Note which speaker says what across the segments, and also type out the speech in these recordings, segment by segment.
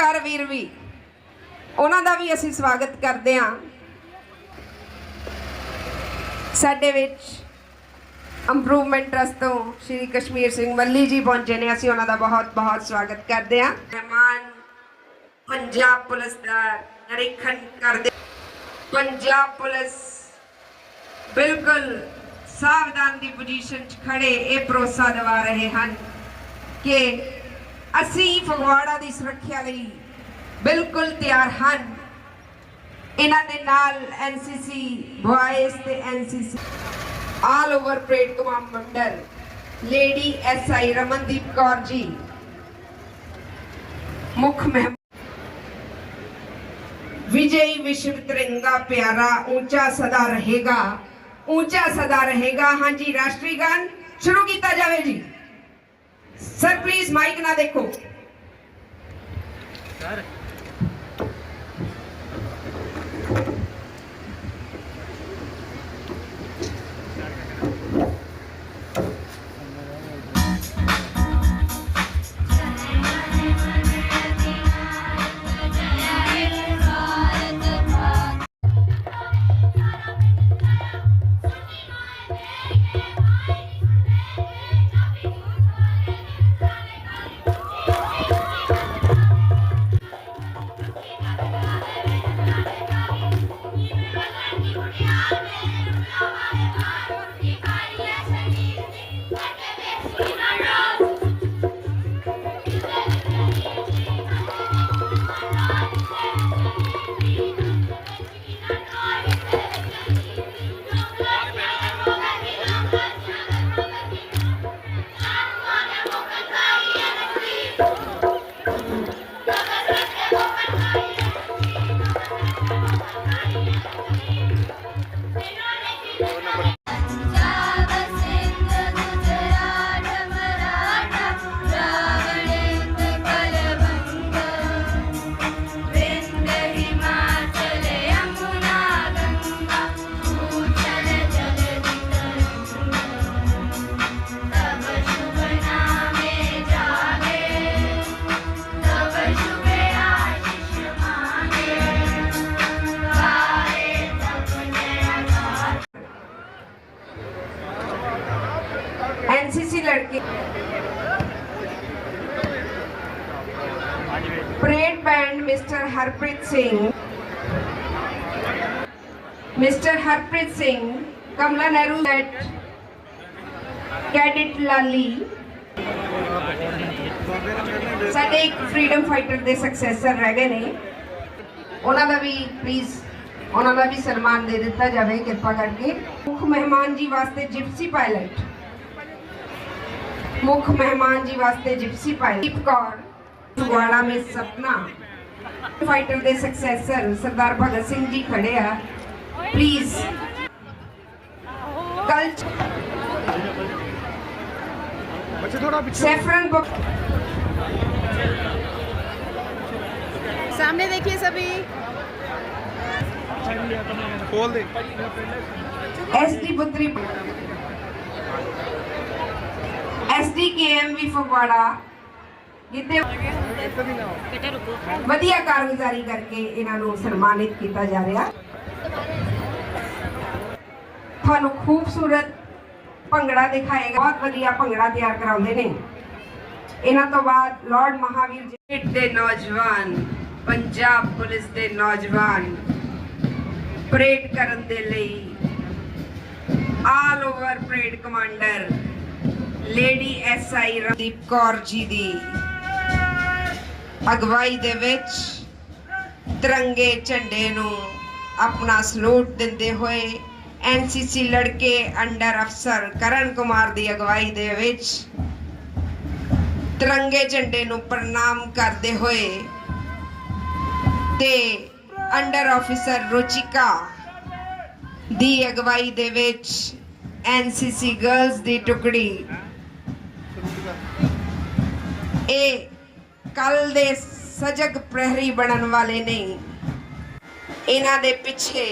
Speaker 1: ਪੱਤਰਕਾਰ ਵੀਰ ਵੀ। ਉਹਨਾਂ ਦਾ ਵੀ ਅਸੀਂ ਸਵਾਗਤ ਕਰਦੇ ਹਾਂ। ਸਾਡੇ ਵਿੱਚ ਇੰਪਰੂਵਮੈਂਟ ਟਰਸਟ ਤੋਂ ਸ਼੍ਰੀ ਕਸ਼ਮੀਰ ਸਿੰਘ ਮੱਲੀ ਜੀ ਪਹੁੰਚੇ ਨੇ। ਅਸੀਂ ਉਹਨਾਂ ਦਾ ਬਹੁਤ ਬਹੁਤ ਸਵਾਗਤ ਕਰਦੇ ਹਾਂ। ਮਹਿਮਾਨ ਪੰਜਾਬ ਪੁਲਿਸ ਦਾ ਨਿਰੀਖਣ ਕਰਦੇ। ਪੰਜਾਬ ਪੁਲਿਸ ਬਿਲਕੁਲ ਸਾਵਧਾਨ ਦੀ ਪੋਜੀਸ਼ਨ 'ਚ ਖੜੇ। ਇਹ ਭਰੋਸਾ ਦਿਵਾ ਰਹੇ ਹਨ ਕਿ ਅਸੀਂ ਫਗਵਾੜਾ ਦੀ ਸੁਰੱਖਿਆ ਲਈ ਬਿਲਕੁਲ ਤਿਆਰ ਹਨ। ਇਹਨਾਂ ਦੇ ਨਾਲ ਐਨਸੀਸੀ ਬॉयਜ਼ ਤੇ NCC all over parade command ਮੰਡਲ ਲੇਡੀ ਐਸਆਈ ਰਮਨਦੀਪ ਕੌਰ ਜੀ ਮੁੱਖ ਮਹਿਮਾਨ ਵਿਜੇ ਵਿਸ਼ਵ तिरंगा ਪਿਆਰਾ ਉੱਚਾ ਸਦਾ ਰਹੇਗਾ ਉੱਚਾ ਸਦਾ ਰਹੇਗਾ ਹਾਂਜੀ ਰਾਸ਼ਟਰੀ ਗਾਨ ਸ਼ੁਰੂ ਕੀਤਾ ਜਾਵੇ ਜੀ सर प्लीज माइक ना देखो Yeah. Harpreet Singh. Mr. Harpreet Singh, Kamla Nehru at Cadet Lali. ਸਾਡੇ ਇੱਕ ਫਰੀडम ਫਾਈਟਰ ਦੇ ਸਕਸੈਸਰ ਰਹਿ ਗਏ ਨੇ ਉਹਨਾਂ ਦਾ ਵੀ ਪਲੀਜ਼ ਉਹਨਾਂ ਦਾ ਵੀ ਸਨਮਾਨ ਦੇ ਦਿੱਤਾ ਜਾਵੇ ਕਿਰਪਾ ਕਰਕੇ ਮੁੱਖ ਮਹਿਮਾਨ ਜੀ ਵਾਸਤੇ ਜਿਪਸੀ ਪਾਇਲਟ ਮੁੱਖ ਮਹਿਮਾਨ जी वास्ते जिप्सी पायलट दीप कौर सुगवाड़ा में सपना ਫਾਈਟਰ ਦੇ ਸਕਸੈਸਰ ਸਰਦਾਰ ਭਗਤ ਸਿੰਘ ਜੀ ਖੜੇ ਆ ਪਲੀਜ਼ ਕੱਲ
Speaker 2: बच्चे थोड़ा पीछे
Speaker 1: ਸੈਫਰਨ ਬੁੱਕ
Speaker 3: सामने देखिए सभी
Speaker 2: खोल दे
Speaker 1: SD Putri SD KMV Phagwara ਜਿੱਤੇ ਵਧੀਆ ਕਾਰਗੁਜ਼ਾਰੀ ਕਰਕੇ ਇਹਨਾਂ ਨੂੰ ਸਨਮਾਨਿਤ ਕੀਤਾ ਜਾ ਰਿਹਾ। ਤੁਹਾਨੂੰ ਖੂਬਸੂਰਤ ਭੰਗੜਾ ਦਿਖਾਏਗਾ। ਬਹੁਤ ਵਧੀਆ ਭੰਗੜਾ ਤਿਆਰ ਕਰਾਉਂਦੇ ਨੇ। ਇਹਨਾਂ ਤੋਂ ਬਾਅਦ ਲਾਰਡ ਮਹਾਵੀਰ ਜੀ ਦੇ ਨੌਜਵਾਨ, ਪੰਜਾਬ ਪੁਲਿਸ ਦੇ ਨੌਜਵਾਨ ਪਰੇਡ ਕਰਨ ਦੇ ਲਈ all over parade commander lady SI ਰਦੀਪ Kaur ji ਦੀ ਅਗਵਾਈ ਦੇ ਵਿੱਚ ਤਿਰੰਗੇ ਝੰਡੇ ਨੂੰ ਆਪਣਾ ਸਲੂਟ ਦਿੰਦੇ ਹੋਏ ਐਨਸੀਸੀ ਲੜਕੇ ਅੰਡਰ ਅਫਸਰ ਕਰਨ ਕੁਮਾਰ ਦੀ ਅਗਵਾਈ ਦੇ ਵਿੱਚ ਤਿਰੰਗੇ ਝੰਡੇ ਨੂੰ ਪ੍ਰਣਾਮ ਕਰਦੇ ਹੋਏ ਤੇ ਅੰਡਰ ਆਫੀਸਰ ਰੁਚਿਕਾ ਦੀ ਅਗਵਾਈ ਦੇ ਵਿੱਚ ਐਨਸੀਸੀ ਗਰਲਸ ਦੀ ਟੁਕੜੀ। ਇਹ ਕੱਲ ਦੇ ਸਜਗ ਪ੍ਰਹਿਰੀ ਬਣਨ ਵਾਲੇ ਨੇ ਇਹਨਾਂ ਦੇ ਪਿੱਛੇ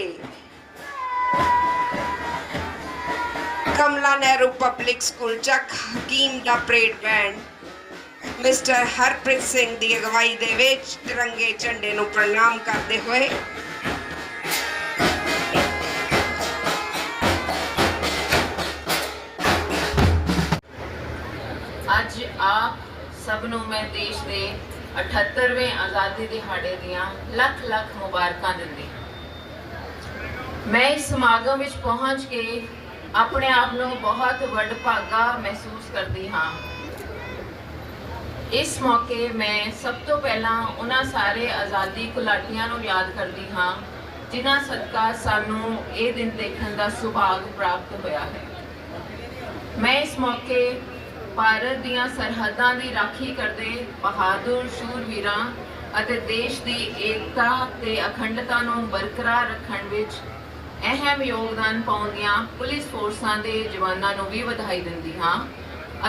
Speaker 1: ਕਮਲਾ ਨਹਿਰੂ ਪਬਲਿਕ ਸਕੂਲ ਚੱਕ ਹਕੀਮ ਦਾ parade band mister Harpreet Singh ਦੀ ਅਗਵਾਈ ਦੇ ਵਿੱਚ ਤਿਰੰਗੇ ਝੰਡੇ ਨੂੰ ਪ੍ਰਣਾਮ ਕਰਦੇ ਹੋਏ
Speaker 3: ਸਭ ਨੂੰ ਮੈਂ ਦੇਸ਼ ਦੇ 78ਵੇਂ ਆਜ਼ਾਦੀ ਦਿਹਾੜੇ ਦੀਆਂ ਲੱਖ ਲੱਖ ਮੁਬਾਰਕਾਂ ਦਿੰਦੀ ਮੈਂ ਇਸ ਸਮਾਗਮ ਵਿੱਚ ਪਹੁੰਚ ਕੇ ਆਪਣੇ ਆਪ ਨੂੰ ਬਹੁਤ ਵਡਭਾਗਾ ਮਹਿਸੂਸ ਕਰਦੀ ਹਾਂ। ਇਸ ਮੌਕੇ ਮੈਂ ਸਭ ਤੋਂ ਪਹਿਲਾਂ ਉਹਨਾਂ ਸਾਰੇ ਆਜ਼ਾਦੀ ਘੁਲਾਟੀਆਂ ਨੂੰ ਯਾਦ ਕਰਦੀ ਹਾਂ, ਜਿਨ੍ਹਾਂ ਸਦਕਾ ਸਾਨੂੰ ਇਹ ਦਿਨ ਦੇਖਣ ਦਾ ਸੁਭਾਗ ਪ੍ਰਾਪਤ ਹੋਇਆ ਹੈ। ਮੈਂ ਇਸ ਮੌਕੇ ਭਾਰਤ ਦੀਆਂ ਸਰਹੱਦਾਂ ਦੀ ਰਾਖੀ ਕਰਦੇ ਬਹਾਦਰ ਸ਼ੂਰਵੀਰਾਂ ਅਤੇ ਦੇਸ਼ ਦੀ ਏਕਤਾ ਤੇ ਅਖੰਡਤਾ ਨੂੰ ਬਰਕਰਾਰ ਰੱਖਣ ਵਿੱਚ ਅਹਿਮ ਯੋਗਦਾਨ ਪਾਉਂਦੀਆਂ ਪੁਲਿਸ ਫੋਰਸਾਂ ਦੇ ਜਵਾਨਾਂ ਨੂੰ ਵੀ ਵਧਾਈ ਦਿੰਦੀ ਹਾਂ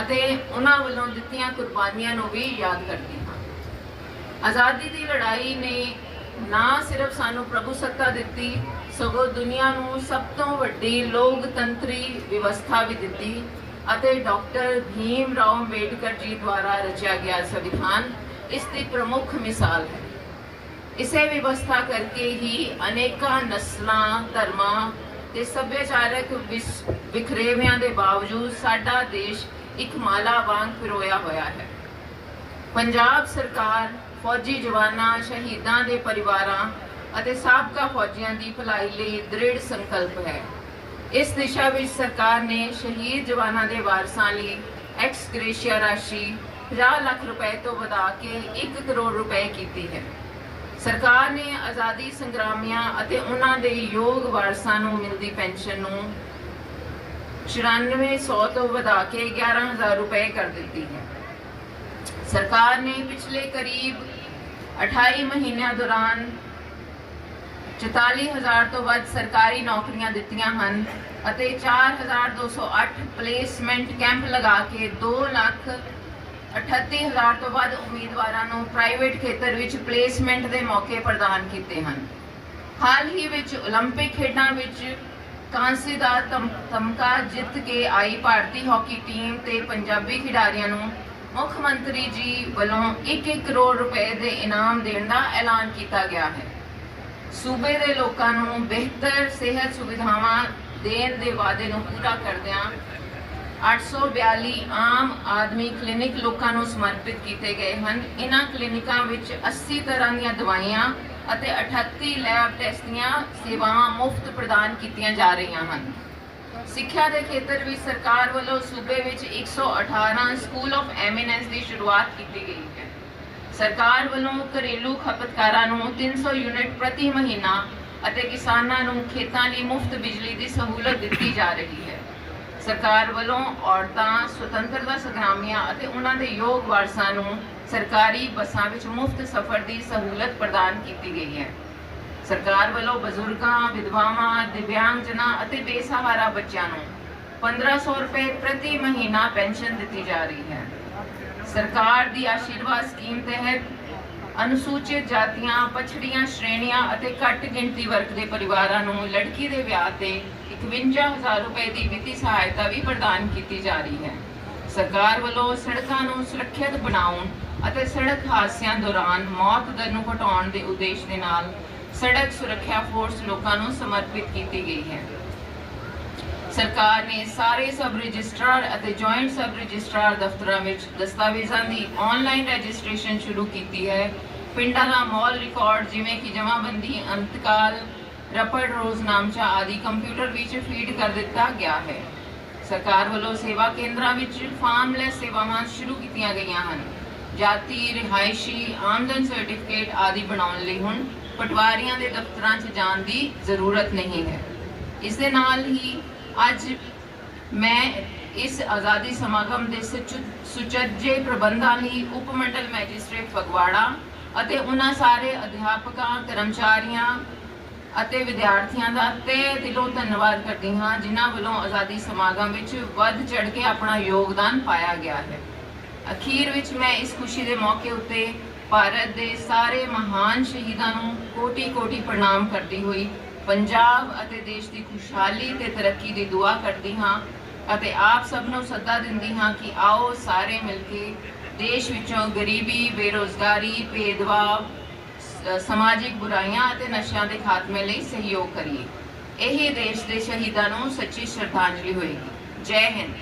Speaker 3: ਅਤੇ ਉਹਨਾਂ ਵੱਲੋਂ ਦਿੱਤੀਆਂ ਕੁਰਬਾਨੀਆਂ ਨੂੰ ਵੀ ਯਾਦ ਕਰਦੀ ਹਾਂ। ਆਜ਼ਾਦੀ ਦੀ ਲੜਾਈ ਨੇ ਨਾ ਸਿਰਫ ਸਾਨੂੰ ਪ੍ਰਭੂ ਸੱਤਾ ਦਿੱਤੀ, ਸਗੋਂ ਦੁਨੀਆ ਨੂੰ ਸਭ ਤੋਂ ਵੱਡੀ ਲੋਕਤੰਤਰੀ ਵਿਵਸਥਾ ਵੀ ਦਿੱਤੀ। ਅਤੇ ਡਾਕਟਰ ਭੀਮ ਰਾਓ ਅੰਬੇਡਕਰ ਜੀ ਦੁਆਰਾ ਰਚਿਆ ਗਿਆ ਸੰਵਿਧਾਨ ਇਸ ਦੀ ਪ੍ਰਮੁੱਖ ਮਿਸਾਲ ਹੈ। ਇਸੇ ਵਿਵਸਥਾ ਕਰਕੇ ਹੀ ਅਨੇਕਾਂ ਨਸਲਾਂ, ਧਰਮਾਂ ਤੇ ਸੱਭਿਆਚਾਰਕ ਵਿਖਰੇਵਿਆਂ ਦੇ ਬਾਵਜੂਦ ਸਾਡਾ ਦੇਸ਼ ਇੱਕ ਮਾਲਾ ਵਾਂਗ ਪਿਰੋਇਆ ਹੋਇਆ ਹੈ। ਪੰਜਾਬ ਸਰਕਾਰ ਫੌਜੀ ਜਵਾਨਾਂ, ਸ਼ਹੀਦਾਂ ਦੇ ਪਰਿਵਾਰਾਂ ਅਤੇ ਸਾਬਕਾ ਫੌਜੀਆਂ ਦੀ ਭਲਾਈ ਲਈ ਦ੍ਰਿੜ ਸੰਕਲਪ ਹੈ। ਇਸ ਦਿਸ਼ਾ ਵਿੱਚ ਸਰਕਾਰ ਨੇ ਸ਼ਹੀਦ ਜਵਾਨਾਂ ਦੇ ਵਾਰਸਾਂ ਲਈ ਐਕਸ ਗ੍ਰੇਸ਼ੀਆ ਰਾਸ਼ੀ 50 ਲੱਖ ਰੁਪਏ ਤੋਂ ਵਧਾ ਕੇ 1 ਕਰੋੜ ਰੁਪਏ ਕੀਤੀ ਹੈ। ਸਰਕਾਰ ਨੇ ਆਜ਼ਾਦੀ ਸੰਗਰਾਮੀਆਂ ਅਤੇ ਉਹਨਾਂ ਦੇ ਯੋਗ ਵਾਰਸਾਂ ਨੂੰ ਮਿਲਦੀ ਪੈਨਸ਼ਨ ਨੂੰ 9400 ਤੋਂ ਵਧਾ ਕੇ 11000 ਰੁਪਏ ਕਰ ਦਿੱਤੀ ਹੈ। ਸਰਕਾਰ ਨੇ ਪਿਛਲੇ ਕਰੀਬ 28 ਮਹੀਨਿਆਂ ਦੌਰਾਨ 44000 ਤੋਂ ਵੱਧ ਸਰਕਾਰੀ ਨੌਕਰੀਆਂ ਦਿੱਤੀਆਂ ਹਨ ਅਤੇ 4208 ਪਲੇਸਮੈਂਟ ਕੈਂਪ ਲਗਾ ਕੇ 2 ਲੱਖ 38000 ਤੋਂ ਵੱਧ ਉਮੀਦਵਾਰਾਂ ਨੂੰ ਪ੍ਰਾਈਵੇਟ ਖੇਤਰ ਵਿੱਚ ਪਲੇਸਮੈਂਟ ਦੇ ਮੌਕੇ ਪ੍ਰਦਾਨ ਕੀਤੇ ਹਨ ਹਾਲ ਹੀ ਵਿੱਚ 올림픽 ਖੇਡਾਂ ਵਿੱਚ ਕਾਂਸੀ ਦਾ ਤਮ- ਤਮਗਾ ਜਿੱਤ ਕੇ ਆਈ ਭਾਰਤੀ ਹਾਕੀ ਟੀਮ ਤੇ ਪੰਜਾਬੀ ਖਿਡਾਰੀਆਂ ਨੂੰ ਮੁੱਖ ਮੰਤਰੀ ਜੀ ਵੱਲੋਂ 1-1 ਕਰੋੜ ਰੁਪਏ ਦੇ ਇਨਾਮ ਦੇਣ ਦਾ ਐਲਾਨ ਕੀਤਾ ਗਿਆ ਹੈ ਸੂਬੇ ਦੇ ਲੋਕਾਂ ਨੂੰ ਬਿਹਤਰ ਸਿਹਤ ਸੁਵਿਧਾਵਾਂ ਦੇਣ ਦੇ ਵਾਅਦੇ ਨੂੰ ਪੂਰਾ ਕਰਦਿਆਂ 842 ਆਮ ਆਦਮੀ ਕਲੀਨਿਕ ਲੋਕਾਂ ਨੂੰ ਸਮਰਪਿਤ ਕੀਤੇ ਗਏ ਹਨ। ਇਹਨਾਂ ਕਲੀਨਿਕਾਂ ਵਿੱਚ 80 ਤਰ੍ਹਾਂ ਦੀਆਂ ਦਵਾਈਆਂ ਅਤੇ 38 ਲੈਬ ਟੈਸਟ ਦੀਆਂ ਸੇਵਾਵਾਂ ਮੁਫਤ ਪ੍ਰਦਾਨ ਕੀਤੀਆਂ ਜਾ ਰਹੀਆਂ ਹਨ। ਸਿੱਖਿਆ ਦੇ ਖੇਤਰ ਵਿੱਚ ਸਰਕਾਰ ਵੱਲੋਂ ਸੂਬੇ ਵਿੱਚ 118 ਸਕੂਲ ਆਫ ਐਮੀਨੈਂਸ ਦੀ ਸ਼ੁਰੂਆਤ ਕੀਤੀ ਗਈ ਹੈ। ਸਰਕਾਰ ਵੱਲੋਂ ਘਰੇਲੂ ਖਪਤਕਾਰਾਂ ਨੂੰ 300 ਯੂਨਿਟ ਪ੍ਰਤੀ ਮਹੀਨਾ ਅਤੇ ਕਿਸਾਨਾਂ ਨੂੰ ਖੇਤਾਂ ਲਈ ਮੁਫਤ ਬਿਜਲੀ ਦੀ ਸਹੂਲਤ ਦਿੱਤੀ ਜਾ ਰਹੀ ਹੈ। ਸਰਕਾਰ ਵੱਲੋਂ ਔਰਤਾਂ, ਸੁਤੰਤਰਤਾ ਸੰਗਰਾਮੀਆਂ ਅਤੇ ਉਹਨਾਂ ਦੇ ਯੋਗ ਵਾਰਸਾਂ ਨੂੰ ਸਰਕਾਰੀ ਬੱਸਾਂ ਵਿੱਚ ਮੁਫਤ ਸਫ਼ਰ ਦੀ ਸਹੂਲਤ ਪ੍ਰਦਾਨ ਕੀਤੀ ਗਈ ਹੈ। ਸਰਕਾਰ ਵੱਲੋਂ ਬਜ਼ੁਰਗਾਂ, ਵਿਧਵਾਵਾਂ, ਦਿਵਿਆਂਗਜਨਾਂ ਅਤੇ ਬੇਸਹਾਰਾ ਬੱਚਿਆਂ ਨੂੰ 1500 ਰੁਪਏ ਪ੍ਰਤੀ ਮਹੀਨਾ ਪੈਨਸ਼ਨ ਦਿੱਤੀ ਜਾ ਰਹੀ ਹੈ। ਸਰਕਾਰ ਦੀ ਆਸ਼ੀਰਵਾਦ ਸਕੀਮ ਤਹਿਤ ਅਨੁਸੂਚਿਤ ਜਾਤੀਆਂ, ਪਛੜੀਆਂ ਸ਼੍ਰੇਣੀਆਂ ਅਤੇ ਘੱਟ ਗਿਣਤੀ ਵਰਗ ਦੇ ਪਰਿਵਾਰਾਂ ਨੂੰ ਲੜਕੀ ਦੇ ਵਿਆਹ ਤੇ 51000 ਰੁਪਏ ਦੀ ਵਿੱਤੀ ਸਹਾਇਤਾ ਵੀ ਪ੍ਰਦਾਨ ਕੀਤੀ ਜਾ ਰਹੀ ਹੈ। ਸਰਕਾਰ ਵੱਲੋਂ ਸੜਕਾਂ ਨੂੰ ਸੁਰੱਖਿਅਤ ਬਣਾਉਣ ਅਤੇ ਸੜਕ ਹਾਦਸਿਆਂ ਦੌਰਾਨ ਮੌਤ ਦਰ ਨੂੰ ਘਟਾਉਣ ਦੇ ਉਦੇਸ਼ ਦੇ ਨਾਲ ਸੜਕ ਸੁਰੱਖਿਆ ਫੋਰਸ ਲੋਕਾਂ ਨੂੰ ਸਮਰਪਿਤ ਕੀਤੀ ਗਈ ਹੈ। ਸਰਕਾਰ ਨੇ ਸਾਰੇ ਸਬ ਰਜਿਸਟਰਾਰ ਅਤੇ ਜੁਆਇੰਟ ਸਬ ਰਜਿਸਟਰਾਰ ਦਫ਼ਤਰਾਂ ਵਿੱਚ ਦਸਤਾਵੇਜ਼ਾਂ ਦੀ ਆਨਲਾਈਨ ਰਜਿਸਟ੍ਰੇਸ਼ਨ ਸ਼ੁਰੂ ਕੀਤੀ ਹੈ। ਪਿੰਡਾਂ ਦਾ ਮੌਲ ਰਿਕਾਰਡ ਜਿਵੇਂ ਕਿ ਜਮ੍ਹਾਂਬੰਦੀ ਅੰਤਕਾਲ ਰਪੜ ਰੋਜ਼ਨਾਮਚਾ ਆਦਿ ਕੰਪਿਊਟਰ ਵਿੱਚ ਫੀਡ ਕਰ ਦਿੱਤਾ ਗਿਆ ਹੈ। ਸਰਕਾਰ ਵੱਲੋਂ ਸੇਵਾ ਕੇਂਦਰਾਂ ਵਿੱਚ ਫਾਰਮਲੈਸ ਸੇਵਾਵਾਂ ਸ਼ੁਰੂ ਕੀਤੀਆਂ ਗਈਆਂ ਹਨ। ਜਾਤੀ, ਰਿਹਾਇਸ਼ੀ, ਆਮਦਨ ਸਰਟੀਫਿਕੇਟ ਆਦਿ ਬਣਾਉਣ ਲਈ ਹੁਣ ਪਟਵਾਰੀਆਂ ਦੇ ਦਫ਼ਤਰਾਂ 'ਚ ਜਾਣ ਦੀ ਜ਼ਰੂਰਤ ਨਹੀਂ ਹੈ। ਇਸ ਦੇ ਨਾਲ ਹੀ ਅੱਜ ਮੈਂ ਇਸ ਆਜ਼ਾਦੀ ਸਮਾਗਮ ਦੇ ਸੁਚ- ਸੁਚੱਜੇ ਪ੍ਰਬੰਧਾਂ ਲਈ ਉਪ ਮੰਡਲ ਮੈਜਿਸਟ੍ਰੇਟ ਫਗਵਾੜਾ ਅਤੇ ਉਹਨਾਂ ਸਾਰੇ ਅਧਿਆਪਕਾਂ, ਕਰਮਚਾਰੀਆਂ ਅਤੇ ਵਿਦਿਆਰਥੀਆਂ ਦਾ ਤਹਿ ਦਿਲੋਂ ਧੰਨਵਾਦ ਕਰਦੀ ਹਾਂ, ਜਿਨ੍ਹਾਂ ਵੱਲੋਂ ਆਜ਼ਾਦੀ ਸਮਾਗਮ ਵਿੱਚ ਵੱਧ ਚੜ ਕੇ ਆਪਣਾ ਯੋਗਦਾਨ ਪਾਇਆ ਗਿਆ ਹੈ। ਅਖੀਰ ਵਿੱਚ ਮੈਂ ਇਸ ਖੁਸ਼ੀ ਦੇ ਮੌਕੇ ਉੱਤੇ ਭਾਰਤ ਦੇ ਸਾਰੇ ਮਹਾਨ ਸ਼ਹੀਦਾਂ ਨੂੰ ਕੋਟੀ-ਕੋਟੀ ਪ੍ਰਣਾਮ ਕਰਦੀ ਹੋਈ ਪੰਜਾਬ ਅਤੇ ਦੇਸ਼ ਦੀ ਖੁਸ਼ਹਾਲੀ ਤੇ ਤਰੱਕੀ ਦੀ ਦੁਆ ਕਰਦੀ ਹਾਂ ਅਤੇ ਆਪ ਸਭ ਨੂੰ ਸੱਦਾ ਦਿੰਦੀ ਹਾਂ ਕਿ ਆਓ ਸਾਰੇ ਮਿਲ ਕੇ ਦੇਸ਼ ਵਿੱਚੋਂ ਗਰੀਬੀ, ਬੇਰੋਜ਼ਗਾਰੀ, ਭੇਦਭਾਵ ਸਮਾਜਿਕ ਬੁਰਾਈਆਂ ਅਤੇ ਨਸ਼ਿਆਂ ਦੇ ਖਾਤਮੇ ਲਈ ਸਹਿਯੋਗ ਕਰੀਏ। ਇਹੀ ਦੇਸ਼ ਦੇ ਸ਼ਹੀਦਾਂ ਨੂੰ ਸੱਚੀ ਸ਼ਰਧਾਂਜਲੀ ਹੋਏਗੀ। ਜੈ ਹਿੰਦ।